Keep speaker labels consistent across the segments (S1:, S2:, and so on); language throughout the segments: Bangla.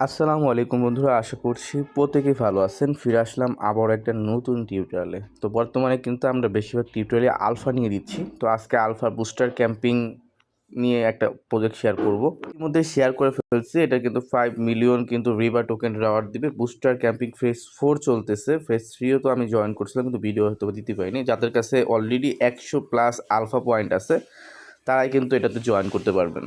S1: আসসালামু আলাইকুম বন্ধুরা, আশা করছি প্রত্যেকেই ভালো আছেন। ফিরে আসলাম আবার একটা নতুন টিউটোরিয়ালে তো বর্তমানে কিন্তু আমরা বেশিরভাগ টিউটোরিয়ালে আলফা নিয়ে দিচ্ছি। তো আজকে আলফা বুস্টার ক্যাম্পিং নিয়ে একটা প্রজেক্ট শেয়ার করব। এর মধ্যে শেয়ার করে ফেলছি, এটা কিন্তু ফাইভ মিলিয়ন কিন্তু রিভার টোকেন রাওয়ার দিবে। বুস্টার ক্যাম্পিং ফেজ ফোর চলতেছে। ফেজ থ্রিও তো আমি জয়েন করছিলাম, কিন্তু ভিডিও হয়তো দিতে পারিনি। যাদের কাছে অলরেডি একশো প্লাস আলফা পয়েন্ট আছে, তারাই কিন্তু এটাতে জয়েন করতে পারবেন।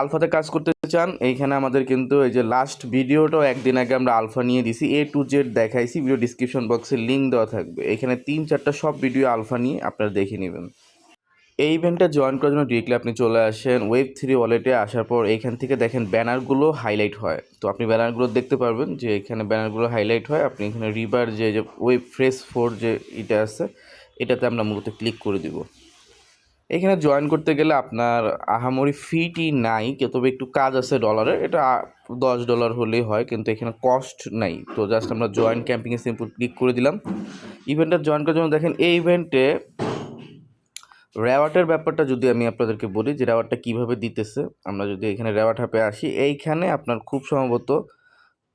S1: আলফাতে কাজ করতে চান, এইখানে আমাদের কিন্তু এই যে লাস্ট ভিডিওটাও একদিন আগে আমরা আলফা নিয়ে দিছি এ টু জেড দেখাইছি ভিডিও ডিসক্রিপশন বক্সে লিঙ্ক দেওয়া থাকবে। এখানে তিন চারটা সব ভিডিও আলফা নিয়ে আপনারা দেখে নেবেন। এই ইভেন্টটা জয়েন করার জন্য ডিরেক্টলি আপনি চলে আসেন ওয়েব থ্রি ওয়ালেটে আসার পর এইখান থেকে দেখেন ব্যানারগুলো হাইলাইট হয়। তো আপনি ব্যানারগুলো দেখতে পারবেন যে এখানে ব্যানারগুলো হাইলাইট হয়। আপনি এখানে রিবার যে যে ওয়েব ফ্রেশ ফোর যে এটা আছে, এটাতে আমরা মূলত ক্লিক করে দিব। এখানে জয়েন করতে গেলে আপনার আহামরি ফিটি নাই, তবে একটু কাজ আছে ডলারের এটা দশ ডলার হলেই হয়, কিন্তু এখানে কস্ট নাই। তো জাস্ট আমরা জয়েন ক্যাম্পিংয়ে সিম্পল ক্লিক করে দিলাম। ইভেন্টটা জয়েন করার জন্য দেখেন, এই ইভেন্টে রেওয়ার্টের ব্যাপারটা যদি আমি আপনাদেরকে বলি, যে রেওয়ার্ডটা কীভাবে দিতেছে, আমরা যদি এখানে রেওয়ার্ড হাপে আসি, এইখানে আপনার খুব সম্ভবত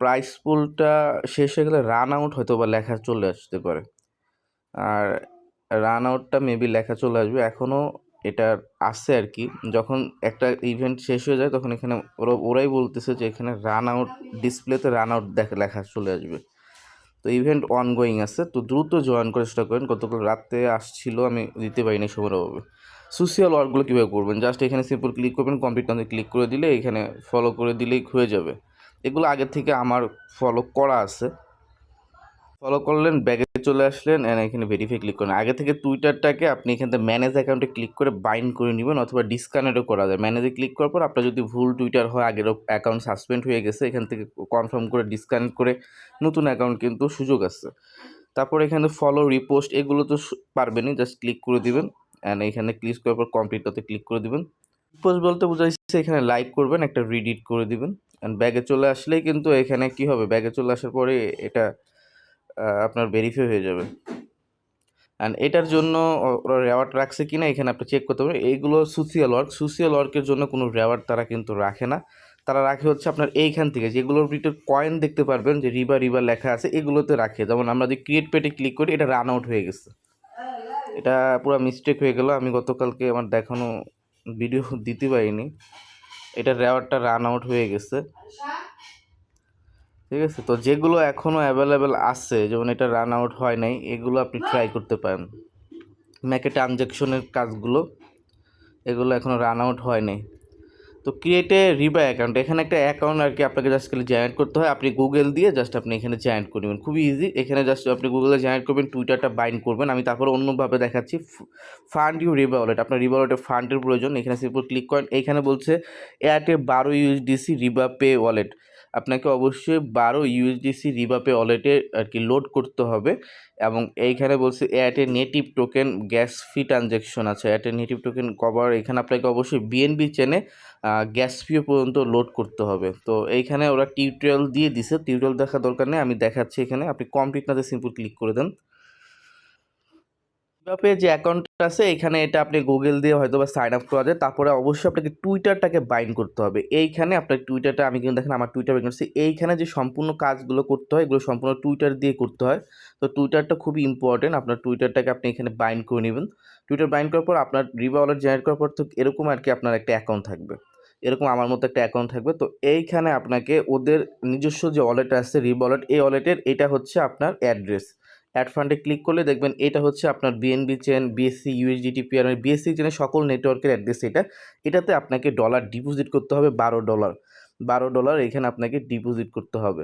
S1: প্রাইস পুলটা শেষ হয়ে গেলে রান আউট হয়তো বা লেখা চলে আসতে পারে। আর রান আউটটা মেবি লেখা চলে আসবে এখনও এটা আছে আর কি যখন একটা ইভেন্ট শেষ হয়ে যায়, তখন এখানে ওরা, ওরাই বলতেছে যে এখানে রান আউট ডিসপ্লেতে রান আউট দেখা, লেখা চলে আসবে। তো ইভেন্ট অনগোয়িং আছে, তো দ্রুত জয়েন করে চেষ্টা করেন। গতকাল রাতে আসছিল, আমি দিতে পারিনি সময়ের অভাবে। সোশিয়াল ওয়ার্কগুলো কীভাবে করবেন? জাস্ট এখানে সিম্পল ক্লিক করবেন কমপ্লিট নামে ক্লিক করে দিলে এখানে ফলো করে দিলেই হয়ে যাবে। এগুলো আগে থেকে আমার ফলো করা আছে। ফলো করলেন, ব্যাগে চলে আসলেন অ্যান্ড এখানে ভেরিফাই ক্লিক করেন আগে থেকে টুইটারটাকে আপনি এখান থেকে ম্যানেজ অ্যাকাউন্টে ক্লিক করে বাইন্ড করে নেবেন অথবা ডিসকানেক্টও করা যায়। ম্যানেজে ক্লিক করার পর আপনার যদি ভুল টুইটার হয় আগের অ্যাকাউন্ট সাসপেন্ড হয়ে গেছে, এখান থেকে কনফার্ম করে ডিসকানেক্ট করে নতুন অ্যাকাউন্ট কিন্তু সুযোগ আছে। তারপর এখানে ফলো রিপোস্ট এগুলো তো পারবেনই জাস্ট ক্লিক করে দিবেন অ্যান্ড এখানে ক্লিক করার পর কমপ্লিটটাতে ক্লিক করে দিবেন। রিপোস্ট বলতে বোঝাইছে এখানে লাইক করবেন, একটা রিডিট করে দিবেন অ্যান্ড ব্যাগে চলে আসলেই কিন্তু এখানে কি হবে? ব্যাগে চলে আসার পরে এটা আপনার ভেরিফাই হয়ে যাবে। অ্যান্ড এটার জন্য ওরা রেওয়ার্ড রাখছে কি না এখানে আপনি চেক করতে পারবেন। এইগুলো সোশিয়াল ওয়ার্ক সোশিয়াল ওয়ার্কের জন্য কোনো রেওয়ার্ড তারা কিন্তু রাখে না। তারা রাখে হচ্ছে আপনার এইখান থেকে, যেগুলোর ভিতরে কয়েন দেখতে পারবেন, যে রিবা রিবা লেখা আছে, এগুলোতে রাখে। যেমন আমরা যদি ক্রিয়েট পেটে ক্লিক করি, এটা রান আউট হয়ে গেছে। এটা পুরো মিস্টেক হয়ে গেল। আমি গতকালকে আমার দেখানো ভিডিও দিতে পারিনি। এটা রেওয়ার্ডটা রান আউট হয়ে গেছে। ঠিক আছে? তো যেগুলো এখনও অ্যাভেলেবেল আছে, যেমন এটা রান আউট হয় নাই, এগুলো আপনি ট্রাই করতে পারেন। ম্যাকে ট্রানজ্যাকশনের কাজগুলো, এগুলো এখনও রান আউট হয় নাই। তো ক্রিয়েটে রিবা অ্যাকাউন্ট এখানে একটা অ্যাকাউন্ট আর কি আপনাকে জাস্ট খালি জয়েন্ট করতে হয়। আপনি গুগল দিয়ে জাস্ট আপনি এখানে জয়েন্ট করে নেবেন। খুবই ইজি এখানে জাস্ট আপনি গুগলে জয়েন্ট করবেন টুইটারটা বাইন্ড করবেন। আমি তারপরে অন্যভাবে দেখাচ্ছি। ফান্ড ইউ রিবা ওয়ালেট আপনার রিবা ওয়ালেটে ফান্ডের প্রয়োজন। এখানে সিম্পল ক্লিক করেন। এখানে বলছে এয়ারটেল বারো ইউএসডিসি রিবা পে ওয়ালেট আপনাকে অবশ্যই বারো ইউএসডিসি রিবাপে ওয়ালেটে আর কি লোড করতে হবে এবং এইখানে বলছে a native token gas fee transaction আছে। At a native token cover এখানে আপনাকে অবশ্যই বিএনবি চেনে গ্যাস ফিও পর্যন্ত লোড করতে হবে। তো এইখানে ওরা টিউটোরিয়াল দিয়ে দিছে। টিউটোরিয়াল দেখা দরকার নেই, আমি দেখাচ্ছি এখানে। আপনি কমপ্লিট নাতে সিম্পল ক্লিক করে দেন। কীভাবে যে অ্যাকাউন্টটা আছে, এখানে এটা আপনি গুগল দিয়ে হয়তো বা সাইন আপ করা যায়। তারপরে অবশ্যই আপনাকে টুইটারটাকে বাইন্ড করতে হবে। এইখানে আপনার টুইটারটা আমি কিন্তু দেখেন আমার টুইটার বাইন্ড করছি। এইখানে যে সম্পূর্ণ কাজগুলো করতে হয়, এগুলো সম্পূর্ণ টুইটার দিয়ে করতে হয়। তো টুইটারটা খুবই ইম্পর্টেন্ট আপনার টুইটারটাকে আপনি এখানে বাইন্ড করে নেবেন। টুইটার বাইন্ড করার পর আপনার রিবা ওয়ালেট জেনারেট করার পর তো এরকম আর কি আপনার একটা অ্যাকাউন্ট থাকবে। এরকম আমার মতো একটা অ্যাকাউন্ট থাকবে। তো এইখানে আপনাকে ওদের নিজস্ব যে ওয়ালেট আছে রিবা ওয়ালেট এই ওয়ালেটের এটা হচ্ছে আপনার অ্যাড্রেস অ্যাড ফান্ডে ক্লিক করলে দেখবেন এটা হচ্ছে আপনার BNB chain BSC USDT PR BSC চেনের সকল নেটওয়ার্কের অ্যাড্রেস এটা। এটাতে আপনাকে ডলার ডিপোজিট করতে হবে বারো ডলার বারো ডলার এখানে আপনাকে ডিপোজিট করতে হবে।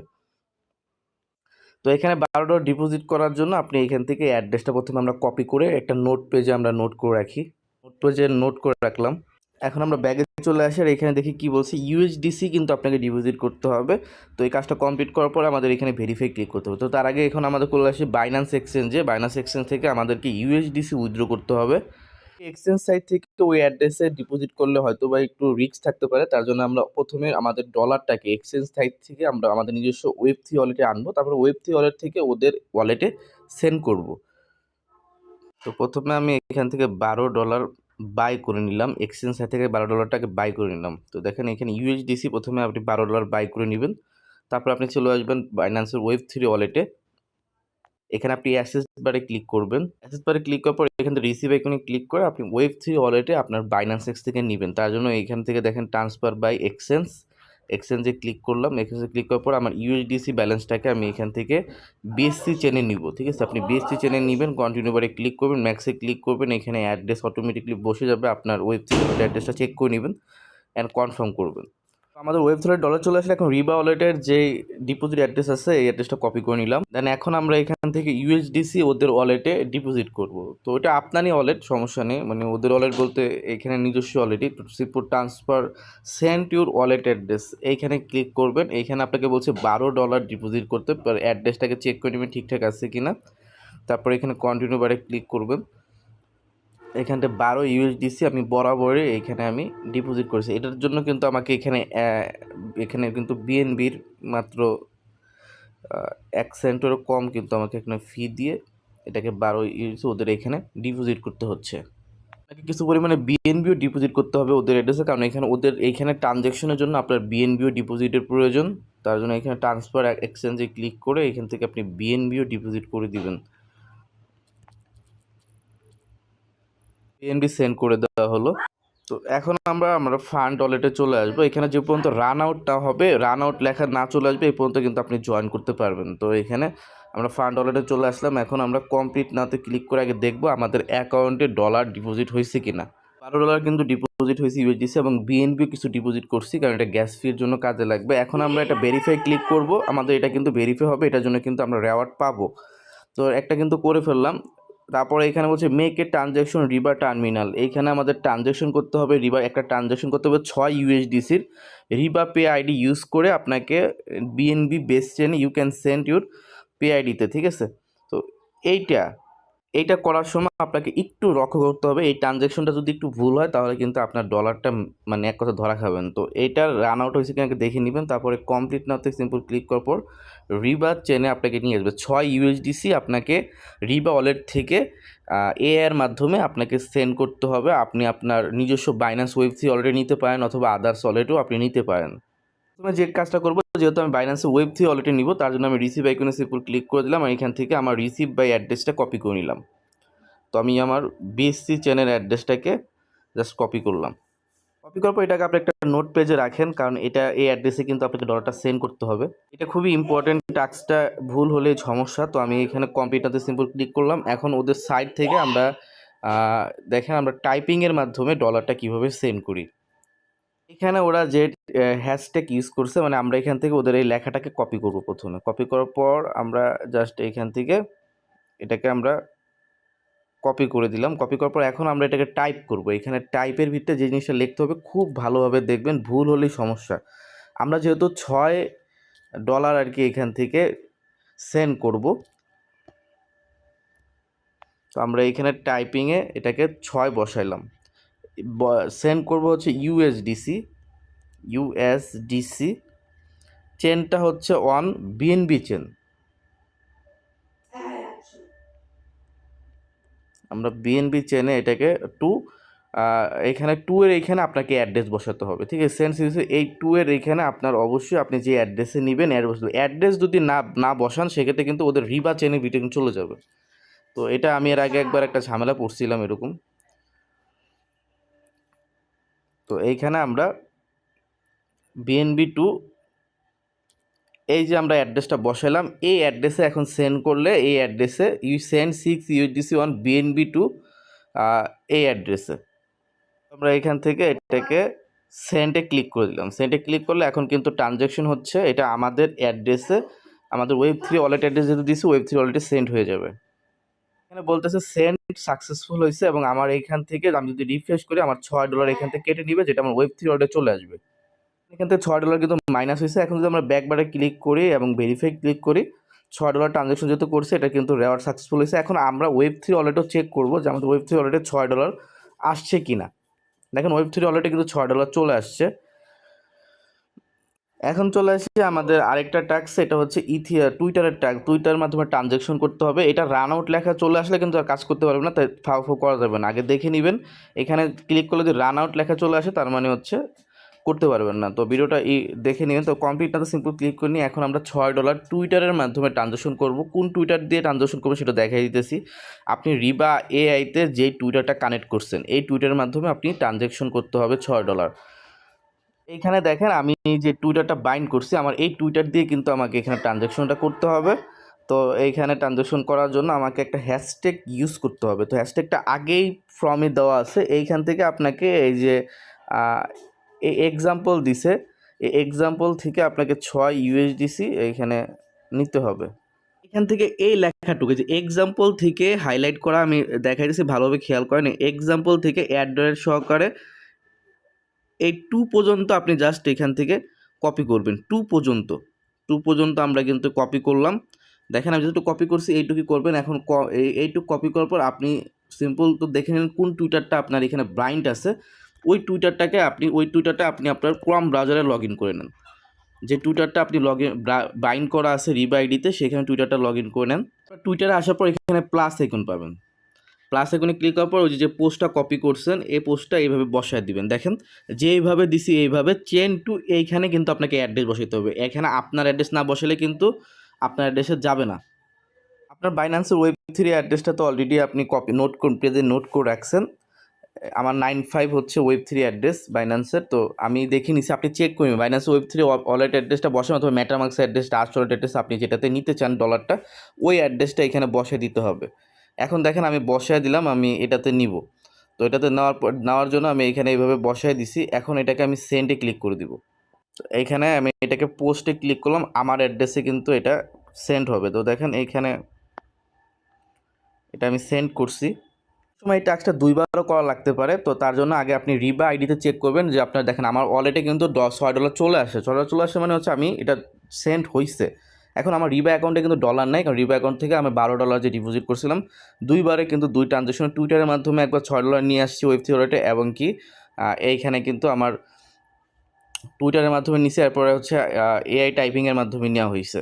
S1: তো এখানে বারো ডলার ডিপোজিট করার জন্য আপনি এখান থেকে অ্যাড্রেসটা প্রথমে আমরা কপি করে একটা নোট পেজে আমরা নোট করে রাখি। নোট পেজে নোট করে রাখলাম। এখন আমরা ব্যাগে চলে আসি আর এখানে দেখি কি বলছে ইউএসডিসি কিন্তু আপনাকে ডিপোজিট করতে হবে। তো এই কাজটা কমপ্লিট করার পর আমাদের এখানে ভেরিফাই ক্লিক করতে হবে। তো তার আগে এখন আমাদের চলে আসে বাইন্যান্স এক্সচেঞ্জে বাইন্যান্স এক্সচেঞ্জ থেকে আমাদেরকে ইউএসডিসি উইথড্র করতে হবে। এক্সচেঞ্জ সাইট থেকে তো ওই অ্যাড্রেসে ডিপোজিট করলে হয়তো বা একটু রিস্ক থাকতে পারে। তার জন্য আমরা প্রথমে আমাদের ডলারটাকে এক্সচেঞ্জ সাইট থেকে আমরা আমাদের নিজস্ব ওয়েব থ্রি ওয়ালেটে আনব। তারপর ওয়েব থ্রি ওয়ালেট থেকে ওদের ওয়ালেটে সেন্ড করব। তো প্রথমে আমি এখান থেকে বারো ডলার বাই করে নিলাম এক্সচেঞ্জ সাইট থেকে বারো ডলারটাকে বাই করে নিলাম। তো দেখেন এখানে ইউএসডিসি প্রথমে আপনি বারো ডলার বাই করে নেবেন, তারপর আপনি চলে আসবেন বাইন্যান্সের ওয়েব থ্রি ওয়ালেটে এখানে আপনি অ্যাসেস বারে ক্লিক করবেন। অ্যাসেস বারে ক্লিক করার পর এখান থেকে রিসিভ আইকনে ক্লিক করে আপনি ওয়েব থ্রি ওয়ালেটে আপনার বাইন্যান্স এক্স থেকে নেবেন। তার জন্য এখান থেকে দেখেন ট্রান্সফার বাই এক্সচেঞ্জ এক্সচেঞ্জে ক্লিক করলাম এক্সচেঞ্জে ক্লিক করার পর আমার ইউএসডিসি ব্যালেন্সটাকে আমি এখান থেকে বিএসসি চেনে নিব, ঠিক আছে? আপনি বিএসসি চেনে নেবেন কন্টিনিউ বারে ক্লিক করবেন ম্যাক্সে ক্লিক করবেন, এখানে অ্যাড্রেস অটোমেটিকলি বসে যাবে, আপনার ওয়েবসাইট অ্যাড্রেসটা চেক করে নেবেন অ্যান্ড কনফার্ম করবেন। আমাদের ওয়েব থ্রেড ডলার চলে আসলে এখন রিবা ওয়ালেটের যে ডিপোজিট অ্যাড্রেস আছে, এই অ্যাড্রেসটা কপি করে নিলাম। দেন এখন আমরা এখান থেকে ইউএসডিসি ওদের ওয়ালেটে ডিপোজিট করব। তো ওটা আপনারই ওয়ালেট সমস্যা নেই। মানে ওদের ওয়ালেট বলতে এখানে নিজস্ব ওয়ালেটই সিপুর transfer sent your wallet address এইখানে ক্লিক করবেন। এইখানে আপনাকে বলছে বারো ডলার ডিপোজিট করতে। অ্যাড্রেসটাকে চেক করে নেবেন ঠিকঠাক আছে কি না তারপর এখানে কন্টিনিউ বারে ক্লিক করবেন। এখানটা বারো ইউএসডিসি আমি বরাবরই এখানে আমি ডিপোজিট করেছি। এটার জন্য কিন্তু আমাকে এখানে এখানে কিন্তু বিএনবির মাত্র এক সেন্টেরও কম কিন্তু আমাকে এখানে ফি দিয়ে এটাকে বারো ইউএসি ওদের এখানে ডিপোজিট করতে হচ্ছে। আপনাকে কিছু পরিমাণে বিএনবিও ডিপোজিট করতে হবে ওদের অ্যাড্রেসে কারণ এখানে ওদের এইখানে ট্রানজ্যাকশনের জন্য আপনার বিএনবিও ডিপোজিটের প্রয়োজন। তার জন্য এখানে ট্রান্সফার এক্সচেঞ্জে ক্লিক করে এখান থেকে আপনি বিএনবিও ডিপোজিট করে দিবেন। বিএনবি সেন্ড করে দেওয়া হলো। তো এখন আমরা আমরা ফান্ড ওয়ালেটে চলে আসব। এখানে যে পর্যন্ত রান আউটটা হবে রান আউট লেখা না চলে আসবে, এই পর্যন্ত কিন্তু আপনি জয়েন করতে পারবেন। তো এখানে আমরা ফান্ড ওয়ালেটে চলে আসলাম। এখন আমরা কমপ্লিট নাতে ক্লিক করে আগে দেখব আমাদের অ্যাকাউন্টে ডলার ডিপোজিট হয়েছে কিনা। বারো ডলার কিন্তু ডিপোজিট হয়েছে ইউএসডিসি এবং বিএনপিও কিছু ডিপোজিট করছি, কারণ এটা গ্যাস ফির জন্য কাজে লাগবে। এখন আমরা এটা ভেরিফাই ক্লিক করব। আমাদের এটা কিন্তু ভেরিফাই হবে, এটার জন্য কিন্তু আমরা রেওয়ার্ড পাবো। তো একটা কিন্তু করে ফেললাম। তারপরে এখানে বলছে মেক এ ট্রানজ্যাকশন রিবা টার্মিনাল এইখানে আমাদের ট্রানজ্যাকশন করতে হবে রিবা একটা ট্রানজ্যাকশন করতে হবে ছয় ইউএসডিসির রিবা পে আইডি ইউজ করে আপনাকে BNB base chain you can send your pay আইডিতে ঠিক আছে? তো এইটা এইটা করার সময় আপনাকে একটু লক্ষ্য করতে হবে, এই ট্রানজ্যাকশনটা যদি একটু ভুল হয়, তাহলে কিন্তু আপনার ডলারটা মানে এক কথা ধরা খাবেন। তো এইটার রান আউট হয়েছে কিনা দেখে নেবেন, তারপরে কমপ্লিট নাতে সিম্পল ক্লিক করার পর রিবা চেনে আপনাকে নিয়ে আসবে। ছয় ইউএসডিসি আপনাকে রিবা ওয়ালেট থেকে এ এর মাধ্যমে আপনাকে সেন্ড করতে হবে। আপনি আপনার নিজস্ব বাইন্যান্স ওয়েবসি অলরেডি নিতে পারেন, অথবা আদার্স ওয়ালেটও আপনি নিতে পারেন। প্রথমে যে কাজটা করব যেহেতু আমি বাইন্যান্সে ওয়েব থ্রি অলরেডি নিব, তার জন্য আমি রিসিভ আইকনে সিম্পল ক্লিক করে দিলাম এখান থেকে আমার রিসিভ বাই অ্যাড্রেসটা কপি করে নিলাম। তো আমি আমার বিএসসি চ্যানেল অ্যাড্রেসটাকে জাস্ট কপি করলাম। কপি করার পর এটাকে আপনি একটা নোট পেজে রাখেন, কারণ এটা, এই অ্যাড্রেসে কিন্তু আপনাকে ডলারটা সেন্ড করতে হবে। এটা খুবই ইম্পর্টেন্ট টাস্কটা ভুল হলে সমস্যা। তো আমি এখানে কম্পিউটারতে সিম্পল ক্লিক করলাম। এখন ওদের সাইট থেকে আমরা দেখেন আমরা টাইপিংয়ের মাধ্যমে ডলারটা কীভাবে সেন্ড করি। এখানে ওরা যে হ্যাশট্যাগ ইউজ করছে মানে আমরা এখান থেকে ওদের এই লেখাটাকে কপি করব প্রথমে। কপি করার পর আমরা জাস্ট এখান থেকে এটাকে আমরা কপি করে দিলাম। কপি করার পর এখন আমরা এটাকে টাইপ করব। এখানে টাইপের ভিতরে যে জিনিসটা লিখতে হবে, খুব ভালোভাবে দেখবেন ভুল হলেই সমস্যা। আমরা যেহেতু ছয় ডলার আর কি এখান থেকে সেন্ড করব, তো আমরা এখানে টাইপিংয়ে এটাকে ছয় বসাইলাম। সেন্ড করব হচ্ছে ইউএসডিসি ইউএসডিসি চেনটা হচ্ছে ওয়ান বিএনবি চেন আমরা বিএনবি চেনে এটাকে টু এখানে টু এর এইখানে আপনাকে অ্যাড্রেস বসাতে হবে ঠিক আছে? সেন্স ইউজ এই টু এর এইখানে আপনার অবশ্যই আপনি যে অ্যাড্রেসে নেবেন অ্যাড্রেস অ্যাড্রেস যদি না না বসান সেক্ষেত্রে কিন্তু ওদের রিবা চেনে ভিডিও চলে যাবে। তো এটা আমি এর আগে একবার একটা ঝামেলা পড়ছিলাম এরকম। তো এইখানে আমরা বিএনবি টু এই যে আমরা অ্যাড্রেসটা বসালাম, এই অ্যাড্রেসে এখন সেন্ড করলে এই অ্যাড্রেসে you send six USDC one BNB to এই অ্যাড্রেসে আমরা এখান থেকে এটাকে সেন্টে ক্লিক করে দিলাম। সেন্টে ক্লিক করলে এখন কিন্তু ট্রানজ্যাকশন হচ্ছে, এটা আমাদের অ্যাড্রেসে আমাদের ওয়েব থ্রি ওয়ালেট অ্যাড্রেস যেহেতু দিয়েছি ওয়েব থ্রি ওয়ালেটে সেন্ড হয়ে যাবে। এখানে বলতেছে সেন্ড সাকসেসফুল হয়েছে এবং আমার এইখান থেকে আমি যদি রিফ্রেশ করি, আমার ছয় ডলার এখান থেকে কেটে নিবে, যেটা আমার ওয়েব থ্রি ওয়ালেটে চলে আসবে। এখান থেকে ছয় ডলার কিন্তু মাইনাস হয়েছে এখন যদি আমরা ব্যাক বারে ক্লিক করি এবং ভেরিফাই ক্লিক করি, ছয় ডলার ট্রানজ্যাকশন যেহেতু করছে, এটা কিন্তু রেওয়ার্ড সাকসেসফুল হয়েছে এখন আমরা ওয়েব থ্রি ওয়ালেটও চেক করব যে আমাদের ওয়েব থ্রি ওয়ালেটে ছয় ডলার আসছে কি না দেখেন ওয়েব থ্রি ওয়ালেটে কিন্তু ছয় ডলার চলে আসছে। এখন চলে আসছে আমাদের আরেকটা ট্যাক্স এটা হচ্ছে ইথিয়া টুইটারের ট্যাক্স টুইটারের মাধ্যমে ট্রানজ্যাকশন করতে হবে। এটা রান আউট লেখা চলে আসলে কিন্তু আর কাজ করতে পারবে না, তাই ফাও ফাও করা যাবে না। আগে দেখে নেবেন। এখানে ক্লিক করলে যদি রান আউট লেখা চলে আসে, তার মানে হচ্ছে করতে পারবেন না। তো ভিডিওটা এই দেখে নেবেন। তো কমপ্লিট না তো সিম্পল ক্লিক করে নিয়ে এখন আমরা ছয় ডলার টুইটারের মাধ্যমে ট্রানজাকশন করব। কোন টুইটার দিয়ে ট্রানজাকশন করব সেটা দেখাই দিতেছি। আপনি রিবা এআইতে যে টুইটারটা কানেক্ট করছেন, এই টুইটারের মাধ্যমে আপনি ট্রানজাকশন করতে হবে ছয় ডলার এইখানে দেখেন আমি যে টুইটারটা বাইন্ড করছি, আমার এই টুইটার দিয়ে কিন্তু আমাকে এখানে ট্রানজাকশনটা করতে হবে। তো এইখানে ট্রানজাকশন করার জন্য আমাকে একটা হ্যাশট্যাগ ইউজ করতে হবে। তো হ্যাশট্যাগটা আগেই ফর্মে দেওয়া আছে। এইখান থেকে আপনাকে এই যে এই এক্সাম্পল দিছে। এই এক্সাম্পল থেকে আপনাকে ছয় ইউএসডিসি এইখানে নিতে হবে। এখান থেকে এই লেখাটুকু যে এক্সাম্পল থেকে হাইলাইট করা আমি দেখাই দিচ্ছি ভালোভাবে খেয়াল করেন। এক্সাম্পল থেকে অ্যাড্রয়েড সহকারে এই টু পর্যন্ত আপনি জাস্ট এখান থেকে কপি করবেন। টু পর্যন্ত। টু পর্যন্ত আমরা কিন্তু কপি করলাম। দেখেন আমি যেহেতু কপি করছি, এইটুকু করবেন। এখন এইটুকু কপি করার পর আপনি সিম্পল তো দেখে নিন কোন টুইটারটা আপনার এখানে ব্রাইন্ড আছে। ওই টুইটারটাকে আপনি, ওই টুইটারটা আপনি আপনার ক্রম ব্রাউজারে লগ ইন করে নেন। যে টুইটারটা আপনি লগ ইন বাইন্ড করা আছে রিবা আইডিতে, সেখানে টুইটারটা লগ ইন করে নেন। টুইটারে আসার পর এখানে প্লাস আইকন পাবেন। প্লাস আইকনে ক্লিক করার পর ওই যে- পোস্টটা কপি করছেন, এই পোস্টটা এইভাবে বসায় দিবেন। দেখেন যে এইভাবে দিছি এইভাবে চেন টু এইখানে কিন্তু আপনাকে অ্যাড্রেস বসাতে হবে। এখানে আপনার অ্যাড্রেস না বসালে কিন্তু আপনার অ্যাড্রেসে যাবে না। আপনার বাইন্যান্সের ওয়েব থ্রি অ্যাড্রেসটা তো অলরেডি আপনি কপি নোট করুন পেজে নোট করে রাখছেন। আমার নাইন ফাইভ হচ্ছে ওয়েব থ্রি অ্যাড্রেস বাইন্যান্সের তো আমি দেখে নিছি, আপনি চেক করবেন বাইন্যান্স ওয়েব থ্রি ওয়ালেট অ্যাড্রেসটা বসান অথবা ম্যাটামার্ক্স অ্যাড্রেসটা আর্ট ওয়ালেট অ্যাড্রেস আপনি যেটাতে নিতে চান ডলারটা ওই অ্যাড্রেসটা এখানে বসে দিতে হবে। এখন দেখেন আমি বসায় দিলাম, আমি এটাতে নিব। তো এটাতে নেওয়ার পর, নেওয়ার জন্য আমি এখানে এইভাবে বসায় দিছি। এখন এটাকে আমি সেন্ডে ক্লিক করে দিব। তো এইখানে আমি এটাকে পোস্টে ক্লিক করলাম, আমার অ্যাড্রেসে কিন্তু এটা সেন্ড হবে। তো দেখেন এইখানে এটা আমি সেন্ড করছি। সময় এই টাস্কটা দুইবারও করা লাগতে পারে। তো তার জন্য আগে আপনি রিবা আইডিতে চেক করবেন যে আপনার দেখেন আমার ওয়ালেটে কিন্তু ছয় ডলার চলে আসে। ছয় ডলার চলে আসে মানে হচ্ছে আমি এটা সেন্ড হয়েছে এখন আমার রিবা অ্যাকাউন্টে কিন্তু ডলার নাই, কারণ রিবা অ্যাকাউন্ট থেকে আমি বারো ডলার যে ডিপোজিট করছিলাম, দুইবারে কিন্তু দুই ট্রানজেকশন টুইটারের মাধ্যমে একবার ছয় ডলার নিয়ে আসছি ওয়েব থ্রি ওয়ালেটে এবং কি এইখানে কিন্তু আমার টুইটারের মাধ্যমে নিছে, এরপরে হচ্ছে এআই টাইপিংয়ের মাধ্যমে নেওয়া হয়েছে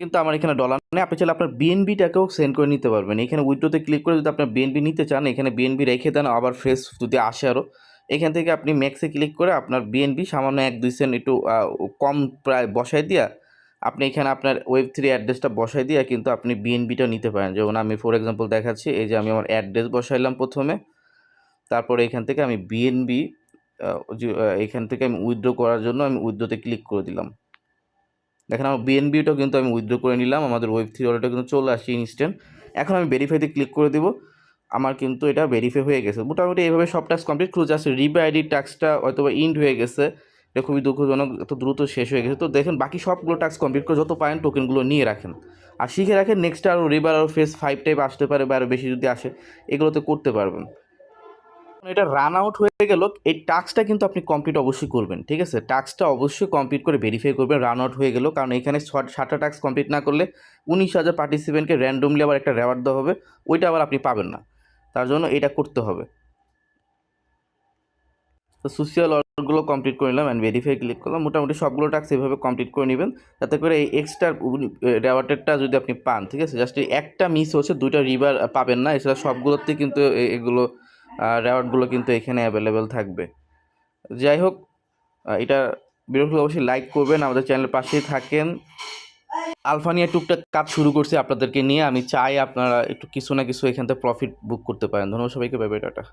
S1: কিন্তু আমার এখানে ডলার নেই, আপনি চাইলে আপনার বিএনবিটাকেও সেন্ড করে নিতে পারবেন। এখানে উইড্রোতে ক্লিক করে যদি আপনার বিএনবি নিতে চান, এখানে বিএনবি রেখে দেন, আবার ফ্রেশ যদি আসে আরও এখান থেকে আপনি ম্যাক্সে ক্লিক করে আপনার বিএনবি সামান্য এক দুই সেন্ট একটু কম প্রায় বসায় দিয়া আপনি এখানে আপনার ওয়েব থ্রি অ্যাড্রেসটা বসাই দিয়ে কিন্তু আপনি বিএনবিটা নিতে পারেন। যেমন আমি ফর এক্সাম্পল দেখাচ্ছি, এই যে আমি আমার অ্যাড্রেস বসাইলাম প্রথমে, তারপরে এখান থেকে আমি বিএনবি এখান থেকে আমি উইথড্র করার জন্য আমি উইথড্রোতে ক্লিক করে দিলাম। দেখেন আমার বিএনবিটাও কিন্তু আমি উইথড্র করে নিলাম, আমাদের ওয়েব থ্রি ওয়ালেটটা কিন্তু চলে আসছে ইনস্ট্যান্ট এখন আমি ভেরিফাইতে ক্লিক করে দেবো, আমার কিন্তু এটা ভেরিফাই হয়ে গেছে। মোটামুটি এইভাবে সব টাস্ক কমপ্লিট করে জাস্ট রিবা আইডি টাস্কটা হয়তো বা ইন্ড হয়ে গেছে। এটা খুবই দুঃখজনক, এত দ্রুত শেষ হয়ে গেছে। তো দেখেন, বাকি সবগুলো টাস্ক কমপ্লিট করে যত পারেন টোকেনগুলো নিয়ে রাখেন। আর শিখে রাখেন নেক্সট আরও রিবার আরও ফেস ফাইভ টাইপ আসতে পারে বা আরও বেশি যদি আসে, এগুলোতে করতে পারবেন। এটা রান আউট হয়ে গেল, এই টাস্কটা কিন্তু আপনি কমপ্লিট অবশ্যই করবেন, ঠিক আছে? টাস্কটা অবশ্যই কমপ্লিট করে ভেরিফাই করবেন রান আউট হয়ে গেল, কারণ এখানে সাতটা টাস্ক কমপ্লিট না করলে উনিশ হাজার পার্টিসিপেন্টকে র্যান্ডমলি আবার একটা রেওয়ার্ড দেওয়া হবে, ওইটা আবার আপনি পাবেন না। তার জন্য এটা করতে হবে। তো সোশিয়াল ওয়ার্কগুলো কমপ্লিট করে নিলাম অ্যান্ড ভেরিফাই ক্লিক করলাম। মোটামুটি সবগুলো টাস্ক এভাবে কমপ্লিট করে নেবেন। যাতে করে এই এক্সট্রা রেওয়ার্ডেরটা যদি আপনি পান, ঠিক আছে? জাস্ট একটা মিস হচ্ছে, দুইটা রিভার পাবেন না। এছাড়া সবগুলোতে কিন্তু এগুলো রেওয়ার্ডগুলো কিন্তু এখানে অ্যাভেলেবেল থাকবে। যাই হোক এটা বিরক্ত অবশ্যই লাইক করবেন। আমাদের চ্যানেলের পাশেই থাকেন। আলফা নিয়ে টুকটাক কাজ শুরু করছি আপনাদেরকে নিয়ে। আমি চাই আপনারা একটু কিছু না কিছু এখান থেকে প্রফিট বুক করতে পারেন। ধন্যবাদ সবাইকে। Bye bye tata.